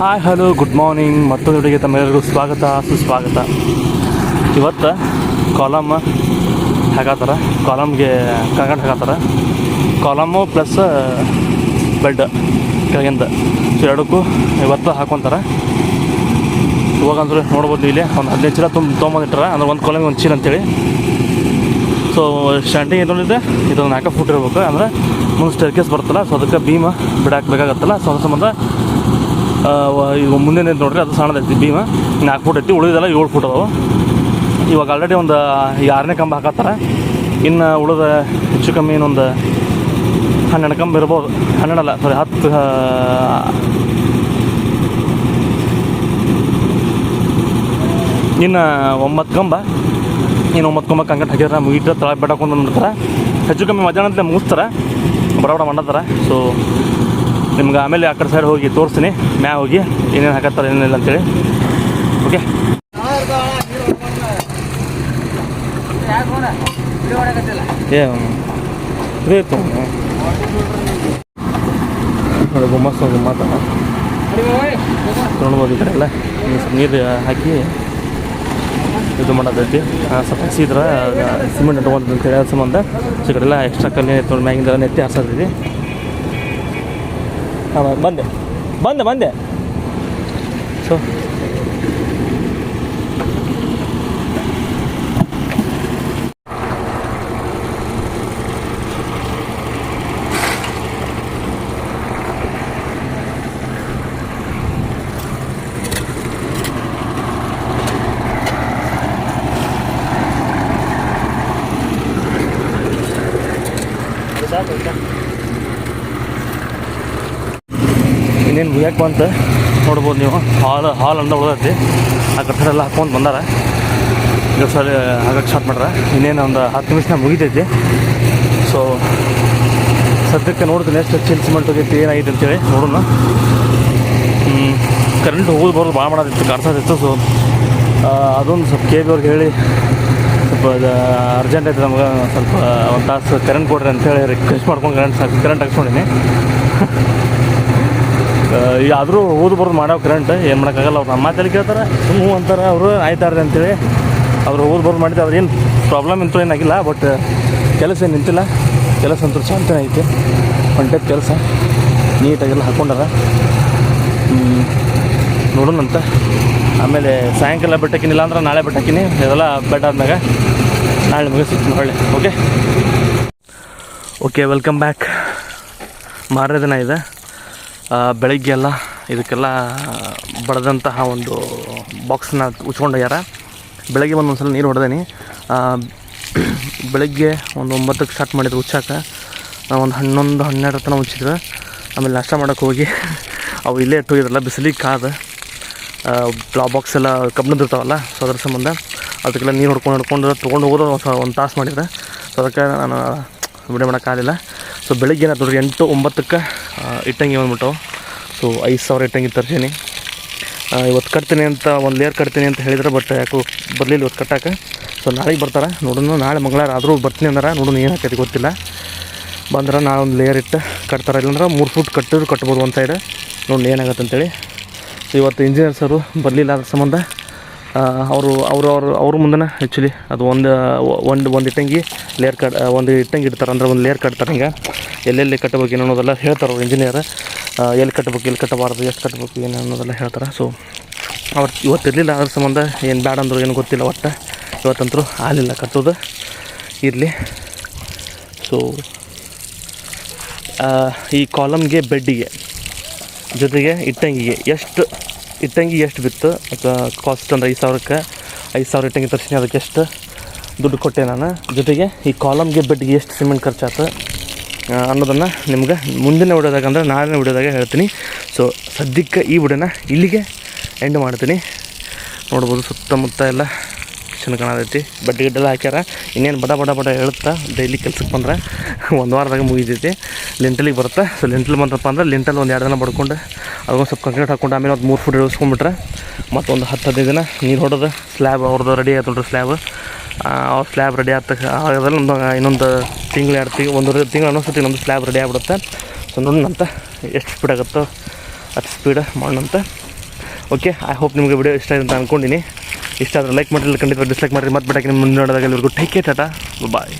Hi hello good morning ಮತ್ತೊಂದು ವಿಡಿಯೋಗೆ ತಮ್ಮೆಲ್ಲರಿಗೂ ಸ್ವಾಗತ, ಸುಸ್ವಾಗತ. ಇವತ್ತು ಕಾಲಮ್ ಹಾಕತ್ತಾರ ಕಾಲಮ್ಗೆ ಕಾಂಕ್ರೀಟ್ ಹಾಕತ್ತಾರ ಕಾಲಮ್ಮು ಪ್ಲಸ್ ಬೆಡ್ ಕೆಳಗಿಂದ. ಸೊ ಎರಡಕ್ಕೂ ಇವತ್ತು ಹಾಕೊತಾರ. ಇವಾಗ ಅಂದ್ರೆ ನೋಡ್ಬೋದು ಇಲ್ಲಿ ಒಂದು ಹದಿನೈದು ಚೀಲ ತುಂಬ ತೊಗೊಂಬಂದಿಟ್ಟಾರ. ಅಂದ್ರೆ ಒಂದು ಕಾಲಮ್ಗೆ ಒಂದು ಚೀಲ ಅಂತೇಳಿ. ಸೊ ಸ್ಟ್ಯಾಂಡಿಂಗ್ ಏನೊಂದಿದೆ ಇದೊಂದು ನಾಲ್ಕು ಫುಟ್ ಇರ್ಬೇಕು. ಅಂದ್ರೆ ಮುಂದೆ ಸ್ಟೇರ್ ಕೇಸ್ ಬರ್ತಲ್ಲ ಸೊ ಅದಕ್ಕೆ ಭೀಮ ಬಿಡಾಕ್ಬೇಕಾಗತ್ತಲ್ಲ. ಸೊ ಅದ್ರ ಸಂಬಂಧ ಈಗ ಮುಂದೆ ನೋಡ್ರಿ, ಅದು ಸಣ್ಣದೈತಿ ಭೀಮ. ನಾಲ್ಕು ಫುಟ್ ಐತಿ, ಉಳಿದೆಲ್ಲ ಏಳು ಫುಟ್ ಅದಾವೆ. ಇವಾಗ ಆಲ್ರೆಡಿ ಒಂದು ಆರನೇ ಕಂಬ ಹಾಕತ್ತಾರ. ಇನ್ನು ಉಳಿದ ಹೆಚ್ಚು ಕಮ್ಮಿ ಇನ್ನೊಂದು ಹನ್ನೆರಡು ಕಂಬ ಇರ್ಬೋದು. ಹನ್ನೆರಡಲ್ಲ ಸಾರಿ ಹತ್ತು ಇನ್ನು ಒಂಬತ್ತು ಕಂಬ. ಇನ್ನು ಒಂಬತ್ತು ಕಂಬ ಕಂಕಟ್ ಹಾಕಿದ್ರೆ, ಮುಗಿಟ್ರೆ ತಳ ಬೆಟ್ಟಕೊಂಡು ಹೆಚ್ಚು ಕಮ್ಮಿ ಮಧ್ಯಾಹ್ನದ ಮುಗಿಸ್ತಾರೆ. ಬಡ ಬಡ ಮಾಡತ್ತಾರ ಸೊ ನಿಮ್ಗೆ ಆಮೇಲೆ ಆ ಕಡೆ ಸೈಡ್ ಹೋಗಿ ತೋರಿಸ್ತೀನಿ. ಮ್ಯಾ ಹೋಗಿ ಏನೇನು ಹಾಕತ್ತಾರೆ, ಏನಿಲ್ಲ ಅಂತೇಳಿ. ಓಕೆ ಏ ನೋಡ್ಬೋದು ಈ ಕಡೆ ಎಲ್ಲ. ನೀರು ಹಾಕಿ ಇದು ಮಾಡೋದೈತಿ. ಸ್ವಲ್ಪ ಹಸಿದ್ರೆ ಸಿಮೆಂಟ್ ಇಟ್ಕೊಂತ ಅಂತೇಳಿ ಸಂಬಂಧ ಸೊ ಈ ಎಲ್ಲ ಎಕ್ಸ್ಟ್ರಾ ಕಲ್ಲಿ ತೊಗೊಂಡು ಮ್ಯಾಗಿಂದ ನೆತ್ತಿ ಹಾಸತೈತಿ ಹಾಂ ಬಂದೆ ಬಂದೆ ಬಂದೆ ಸೊ ಇನ್ನೇನು ಮುಗಿಯಕ್ಕೆ ಬಂತು ನೋಡ್ಬೋದು ನೀವು. ಹಾಲ್ ಹಾಲ್ ಅಂತ ಉಳ್ದೈತಿ. ಆ ಕಟ್ಟಡ ಎಲ್ಲ ಹಾಕ್ಕೊಂಡು ಬಂದಾರ. ಈಗ ಸರಿ, ಹಾಗಾಗಿ ಸ್ಟಾರ್ಟ್ ಮಾಡ್ರ. ಇನ್ನೇನು ಒಂದು ಹತ್ತು ನಿಮಿಷ ಮುಗಿತೈತಿ. ಸೊ ಸದ್ಯಕ್ಕೆ ನೋಡ್ತೀನಿ ಎಷ್ಟು ಚಿಲ್ ಸಿಮೆಂಟ್ ಹೋಗೈತಿ ಏನಾಗೈತೆ ಅಂತೇಳಿ ನೋಡೋಣ. ಕರೆಂಟ್ ಹೋಗೋದು ಬರೋದು ಭಾಳ ಮಾಡೋದಿತ್ತು ಕಾಡ್ಸೋದಿತ್ತು ಸೊ ಅದೊಂದು ಸ್ವಲ್ಪ ಕೆ ಬಿ ಅವ್ರಿಗೆ ಹೇಳಿ, ಸ್ವಲ್ಪ ಅರ್ಜೆಂಟ್ ಐತೆ ನಮ್ಗೆ, ಸ್ವಲ್ಪ ಒಂದು ತಾಸು ಕರೆಂಟ್ ಕೊಡ್ರಿ ಅಂತೇಳಿ ರಿಕ್ವೆಸ್ಟ್ ಮಾಡ್ಕೊಂಡು ಕರೆಂಟ್ ಕರೆಂಟ್ ಹಾಕ್ಸ್ಕೊಂಡಿನಿ. ಆದರೂ ಓದು ಬರೋದು ಮಾಡೋ ಕರೆಂಟ್ ಏನು ಮಾಡೋಕ್ಕಾಗಲ್ಲ. ಅವ್ರು ನಮ್ಮ ಮಾತಲ್ಲಿ ಕೇಳ್ತಾರೆ ಹ್ಞೂ ಅಂತಾರೆ. ಅವರು ಆಯ್ತಾರೆ ಅಂತೇಳಿ ಅವರು ಓದು ಬರೋದು ಮಾಡಿದ್ರೆ ಅವ್ರು ಏನು ಪ್ರಾಬ್ಲಮ್ ಅಂತೂ ಏನಾಗಿಲ್ಲ ಬಟ್ ಕೆಲಸ ಏನು ನಿಂತಿಲ್ಲ. ಕೆಲಸ ಅಂತೂ ಶಾಂತನೇ ಐತೆ. ಟೈಪ್ ಕೆಲಸ. ನೀಟಾಗೆಲ್ಲ ಹಾಕ್ಕೊಂಡಾರ. ನೋಡೋಣಂತ. ಆಮೇಲೆ ಸಾಯಂಕಾಲ ಬಿಟ್ಟಕ್ಕಿನಿಲ್ಲ ಅಂದ್ರೆ ನಾಳೆ ಬೆಟ್ಟಕ್ಕಿನಿ. ಇದೆಲ್ಲ ಬೆಟ್ಟ ಆದ್ಮ್ಯಾಗ ನಾಳೆ ಮುಗಿಸ್ತೀನಿ ಹೊಳ್ಳಿ ಓಕೆ ಓಕೆ ವೆಲ್ಕಮ್ ಬ್ಯಾಕ್ ಮಾರನೇ ದಿನ ಇದೆ. ಬೆಳಗ್ಗೆ ಎಲ್ಲ ಇದಕ್ಕೆಲ್ಲ ಬಡದಂತಹ ಒಂದು ಬಾಕ್ಸನ್ನ ಉಚ್ಕೊಂಡೋಗ್ಯಾರ ಬೆಳಗ್ಗೆ ಒಂದು ಸಲ ನೀರು ಹೊಡೆದೇನಿ. ಬೆಳಗ್ಗೆ ಒಂದು ಒಂಬತ್ತಕ್ಕೆ ಸ್ಟಾರ್ಟ್ ಮಾಡಿದ್ರು ಉಚ್ಚಾಕ. ಒಂದು ಹನ್ನೊಂದು, ಹನ್ನೆರಡು ತನಕ ಉಚ್ಚಿದ್ವಿ. ಆಮೇಲೆ ನಾಷ್ಟ ಮಾಡೋಕೆ ಹೋಗಿ ಅವು ಇಲ್ಲೇ ಇಟ್ಟು ಹೋಗಿದ್ರಲ್ಲ ಬಿಸಿಲಿಗೆ ಕಾದ. ಬ್ಲಾ ಬಾಕ್ಸ್ ಎಲ್ಲ ಕಬ್ಬಿಣದ್ದು ಇರ್ತಾವಲ್ಲ ಸೊ ಅದ್ರ ಸಂಬಂಧ ಅದಕ್ಕೆಲ್ಲ ನೀರು ಹೊಡ್ಕೊಂಡು ಹೊಡ್ಕೊಂಡು ತೊಗೊಂಡು ಹೋಗೋದು ಒಂದು ತಾಸು ಮಾಡಿದ್ರೆ ಸೊ ಅದಕ್ಕೆ ನಾನು ವಿಡಿಯೋ ಮಾಡೋಕ್ಕಾಗಲಿಲ್ಲ ಸೊ ಬೆಳಗ್ಗೆ ಏನಾಯ್ತು ಎಂಟು, ಒಂಬತ್ತಕ್ಕೆ ಇಟ್ಟಂಗಿ ಬಂದ್ಬಿಟ್ಟು. ಸೊ ಐದು ಸಾವಿರ ಇಟ್ಟಂಗಿ ತರ್ತೀನಿ ಇವತ್ತು ಕಟ್ತೀನಿ ಅಂತ, ಒಂದು ಲೇಯರ್ ಕಟ್ತೀನಿ ಅಂತ ಹೇಳಿದ್ರೆ ಬಟ್ ಯಾಕೋ ಬರಲಿಲ್ಲ ಇವತ್ತು ಕಟ್ಟಕ್ಕೆ ಸೊ ನಾಳೆಗೆ ಬರ್ತಾರೆ. ನೋಡೋಣ ನಾಳೆ ಮಂಗಳವಾರ ಆದರೂ ಬರ್ತೀನಿ ಅಂದ್ರೆ. ನೋಡೋಣ ಏನು ಹಾಕೈತಿ ಗೊತ್ತಿಲ್ಲ. ಬಂದ್ರೆ ನಾಳೆ ಒಂದು ಲೇಯರ್ ಇಟ್ಟು ಕಟ್ತಾರೆ. ಇಲ್ಲಾಂದ್ರೆ ಮೂರು ಫುಟ್ ಕಟ್ಟಿದ್ರು ಕಟ್ಬೋದು ಒಂದು ಸೈಡ್ ನೋಡಿ ಏನಾಗುತ್ತೆ ಅಂತೇಳಿ. ಸೊ ಇವತ್ತು ಇಂಜಿನಿಯರ್ಸರು ಬರಲಿಲ್ಲ ಅದ್ರ ಸಂಬಂಧ. ಅವರು ಅವರು ಅವರು, ಅವ್ರ ಮುಂದೆ ಆ್ಯಕ್ಚುಲಿ ಅದು ಒಂದು ಒಂದು ಒಂದು ಇಟ್ಟಂಗಿ ಲೇಯರ್ ಕಟ್ ಒಂದು ಇಟ್ಟಂಗಿ ಇಡ್ತಾರೆ. ಅಂದ್ರೆ ಒಂದು ಲೇಯರ್ ಕಟ್ತಾರೆ ಹಿಂಗೆ ಎಲ್ಲೆಲ್ಲಿ ಕಟ್ಟಬೇಕು ಏನು ಅನ್ನೋದೆಲ್ಲ ಹೇಳ್ತಾರೆ ಅವ್ರು ಇಂಜಿನಿಯರ್ ಎಲ್ಲಿ ಕಟ್ಟಬೇಕು, ಎಲ್ಲಿ ಕಟ್ಟಬಾರ್ದು, ಎಷ್ಟು ಕಟ್ಟಬೇಕು, ಏನು ಅನ್ನೋದೆಲ್ಲ ಹೇಳ್ತಾರೆ. ಸೊ ಅವ್ರು ಇವತ್ತು ಇರಲಿಲ್ಲ, ಅದ್ರ ಸಂಬಂಧ ಏನು ಬ್ಯಾಡ ಅಂದರು ಏನು ಗೊತ್ತಿಲ್ಲ, ಒಟ್ಟು ಇವತ್ತಂತರೂ ಆಗಲಿಲ್ಲ ಕಟ್ಟೋದು. ಇರಲಿ. ಸೊ ಈ ಕಾಲಮ್ಗೆ ಬೆಡ್ಡಿಗೆ, ಜೊತೆಗೆ ಇಟ್ಟಂಗಿಗೆ, ಎಷ್ಟು ಇಟ್ಟಂಗಿ ಎಷ್ಟು ಬಿತ್ತು? ಅಥವಾ ಕಾಸ್ಟ್ ಅಂದ್ರೆ ಐದು ಸಾವಿರಕ್ಕೆ, ಐದು ಸಾವಿರ ಇಟ್ಟಂಗಿ ತರ್ಸಿನಿ, ಅದಕ್ಕೆ ಎಷ್ಟು ದುಡ್ಡು ಕೊಟ್ಟೆ ನಾನು. ಜೊತೆಗೆ ಈ ಕಾಲಮ್ಗೆ ಬೆಡ್ಗೆ ಎಷ್ಟು ಸಿಮೆಂಟ್ ಖರ್ಚಾಯ್ತು? ಅನ್ನೋದನ್ನು ನಿಮ್ಗೆ ಮುಂದಿನ ವಿಡಿಯೋದಾಗ ಅಂದ್ರೆ ನಾಳಿನ ವಿಡಿಯೋದಾಗ ಹೇಳ್ತೀನಿ. ಸೊ ಸದ್ಯಕ್ಕೆ ಈ ವಿಡಿಯೋನ ಇಲ್ಲಿಗೆ ಎಂಡ್ ಮಾಡ್ತೀನಿ. ನೋಡ್ಬೋದು ಸುತ್ತಮುತ್ತ ಎಲ್ಲ ಚೆನ್ನ ಕಾಣತೈತಿ. ಬಡ್ಡಿ ಗಿಡ್ಡೆಲ್ಲ ಹಾಕ್ಯಾರ. ಇನ್ನೇನು ಬಡ ಬಡ ಬಡ ಹೇಳುತ್ತಾ ಡೈಲಿ ಕೆಲ್ಸಕ್ಕೆ ಬಂದ್ರೆ ಒಂದು ವಾರದಾಗ ಮುಗಿತೈತಿ. ಲಿಂಟಲಿಗೆ ಬರುತ್ತೆ? ಸೊ ಲಿಂಟಲ್ ಬಂತಪ್ಪ ಅಂದ್ರೆ ಲಿಂಟಲ್ ಒಂದು ಎರಡು ದಿನ ಬಡ್ಕೊಂಡು ಅದೊಂದು ಸ್ವಲ್ಪ ಕಂಕ್ರೀಟ್ ಹಾಕ್ಕೊಂಡು ಆಮೇಲೆ ಒಂದು ಮೂರು ಫುಟ್ ಇಳಿಸ್ಕೊಂಡ್ಬಿಟ್ರೆ ಮತ್ತೊಂದು ಹತ್ತು ಹದಿನೈದು ದಿನ ನೀರು ಹೊಡೆದು ಸ್ಲ್ಯಾಬ್ ಅವ್ರದ್ದು ರೆಡಿ ಆಯ್ತು ನೋಡ್ರಿ ಸ್ಲ್ಯಾಬ್ ಅವ್ರ ಸ್ಲ್ಯಾಬ್ ರೆಡಿ ಆದ ತಕ್ಷಣ ಆಗೋದ್ರಲ್ಲಿ ಒಂದು ಇನ್ನೊಂದು ತಿಂಗಳು ಎರಡು ತಿಂಗಳು ಒಂದು ತಿಂಗಳು ಅನ್ನೋಸತಿ ನಮ್ಮದು ಸ್ಲ್ಯಾಬ್ ರೆಡಿ ಆಗ್ಬಿಡುತ್ತೆ. ಸೊ ನೋಡೋಣಂತ ಎಷ್ಟು ಸ್ಪೀಡ್ ಆಗುತ್ತೋ ಅಷ್ಟು ಸ್ಪೀಡ್ ಮಾಡೋಣಂತ ಓಕೆ ಐ ಹೋಪ್ ನಿಮಗೆ ವಿಡಿಯೋ ಇಷ್ಟ ಆಯ್ತು ಅಂತ ಅಂದ್ಕೊಂಡಿನಿ ಇಷ್ಟ ಆದರೆ ಲೈಕ್ ಮಾಡಿಲ್ಲ ಖಂಡಿತ ಡಿಸ್ಲೈಕ್ ಮಾಡಿರಿ. ಮತ್ತೆ ಬಿಡಕ್ಕೆ ನಿಮ್ಮ ಮುಂದೆ ನೋಡೋದಾಗ ಎಲ್ಲರಿಗೂ ಟೇಕ್ ಕೇರ್ ಟಾಟಾ ಬಾಯ್